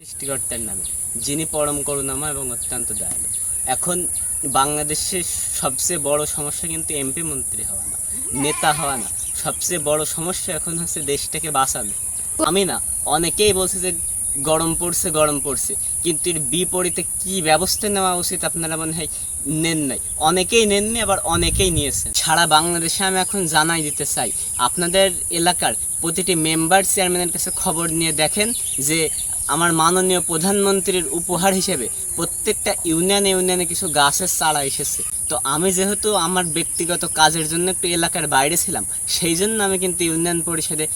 সৃষ্টিকর্তার নামে, যিনি পরম করুণাময় এবং অত্যন্ত দয়ালু। এখন বাংলাদেশের সবচেয়ে বড় সমস্যা কিন্তু এমপি মন্ত্রী হওয়া না, নেতা হওয়া না। সবচেয়ে বড় সমস্যা এখন হচ্ছে দেশটাকে বাঁচানো। আমি না, অনেকেই বলছে যে গরম পড়ছে গরম পড়ছে, কিন্তু এর বিপরীতে কি ব্যবস্থা নেওয়া উচিত আপনারা মনে হয় নেন নাই। অনেকেই নেননি, আবার অনেকেই নিয়েছেন। সারা বাংলাদেশে আমি এখন জানাই দিতে চাই, আপনাদের এলাকার প্রতিটি মেম্বার চেয়ারম্যানের কাছে খবর নিয়ে দেখেন যে আমার মাননীয় প্রধানমন্ত্রীর উপহার হিসেবে প্রত্যেকটা ইউনিয়নে ইউনিয়নে কিছু গাছের চারা এসেছে। তো আমি যেহেতু আমার ব্যক্তিগত কাজের জন্য একটু এলাকার বাইরে ছিলাম, সেই জন্য আমি কিন্তু ইউনিয়ন পরিষদে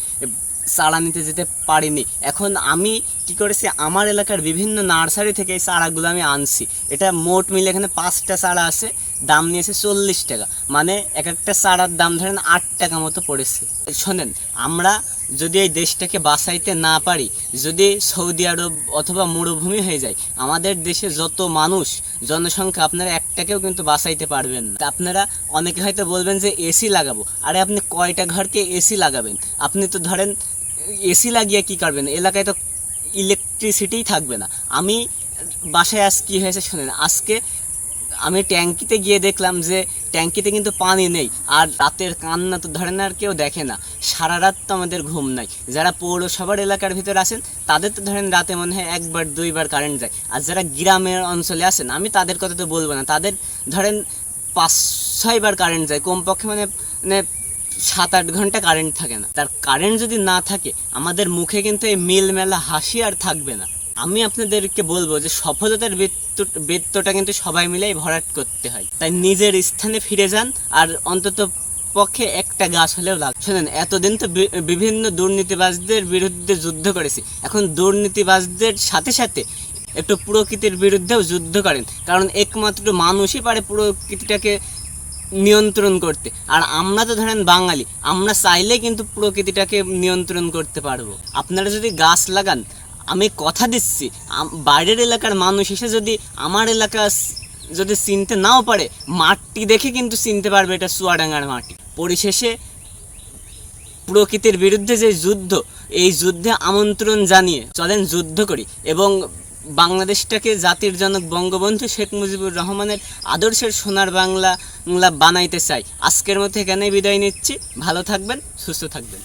চারা নিতে যেতে পারিনি। এখন আমি কি করেছি, আমার এলাকার বিভিন্ন নার্সারি থেকে এই চারাগুলো আমি আনছি। এটা মোট মিলে এখানে পাঁচটা চারা আছে। দাম নিয়েছে চল্লিশ টাকা। মানে এক একটা চারার দাম ধরেন আট টাকা মতো পড়েছে। শোনেন, আমরা যদি এই দেশটাকে বাঁচাইতে না পারি, যদি সৌদি আরব অথবা মরুভূমি হয়ে যায়, আমাদের দেশে যত মানুষ, জনসংখ্যা আপনারা একটাকেও কিন্তু বাঁচাইতে পারবেন না। আপনারা অনেকে হয়তো বলবেন যে এসি লাগাবো। আরে আপনি কয়টা ঘরকে এসি লাগাবেন? আপনি তো ধরেন এসি লাগিয়ে কি করবেন? এলাকায় তো ইলেকট্রিসিটিই থাকবে না। আমি বাসায় আজ কী হয়েছে শোনেন, আজকে আমি ট্যাঙ্কিতে গিয়ে দেখলাম যে ট্যাঙ্কিতে কিন্তু পানি নেই, আর রাতের কান্না তো ধরেন আর কেউ দেখে না। সারা রাত তো আমাদের ঘুম নাই। যারা পৌরসভার এলাকার ভিতরে আছেন, তাদের তো ধরেন রাতে মনে হয় একবার, দুইবার কারেন্ট যায়। আর যারা গ্রামের অঞ্চলে আছেন, আমি তাদের কথা তো বলব না। তাদের ধরেন পাঁচ, ছয়বার কারেন্ট যায়, কমপক্ষে মানে মানে সাত, আট ঘণ্টা কারেন্ট থাকে না। তার কারেন্ট যদি না থাকে, আমাদের মুখে কিন্তু এই মিল মেলা হাসি আর থাকবে না। আমি আপনাদেরকে বলব যে সফলতার বৃত্ত, বৃত্তটা কিন্তু সবাই মিলেই ভরাট করতে হয়। তাই নিজের স্থানে ফিরে যান আর অন্তত পক্ষে একটা গাছ হলেও লাগ শোনেন, এতদিন তো বিভিন্ন দুর্নীতিবাজদের বিরুদ্ধে যুদ্ধ করেছি। এখন দুর্নীতিবাজদের সাথে সাথে একটু প্রকৃতির বিরুদ্ধেও যুদ্ধ করেন। কারণ একমাত্র মানুষই পারে প্রকৃতিটাকে নিয়ন্ত্রণ করতে। আর আমরা তো ধরেন বাঙালি, আমরা চাইলে কিন্তু প্রকৃতিটাকে নিয়ন্ত্রণ করতে পারব। আপনারা যদি গাছ লাগান আমি কথা দিচ্ছি। বাইরের এলাকার মানুষ এসে যদি আমার এলাকা যদি চিনতে নাও পারে, মাটি দেখে কিন্তু চিনতে পারবে এটা চুয়াডাঙ্গার মাটি। পরিশেষে প্রকৃতির বিরুদ্ধে যে যুদ্ধ, এই যুদ্ধে আমন্ত্রণ জানিয়ে চলেন যুদ্ধ করি এবং বাংলাদেশটাকে জাতির জনক বঙ্গবন্ধু শেখ মুজিবুর রহমানের আদর্শের সোনার বাংলা বাংলা বানাইতে চাই। আজকের মতো এখানেই বিদায় নিচ্ছি। ভালো থাকবেন, সুস্থ থাকবেন।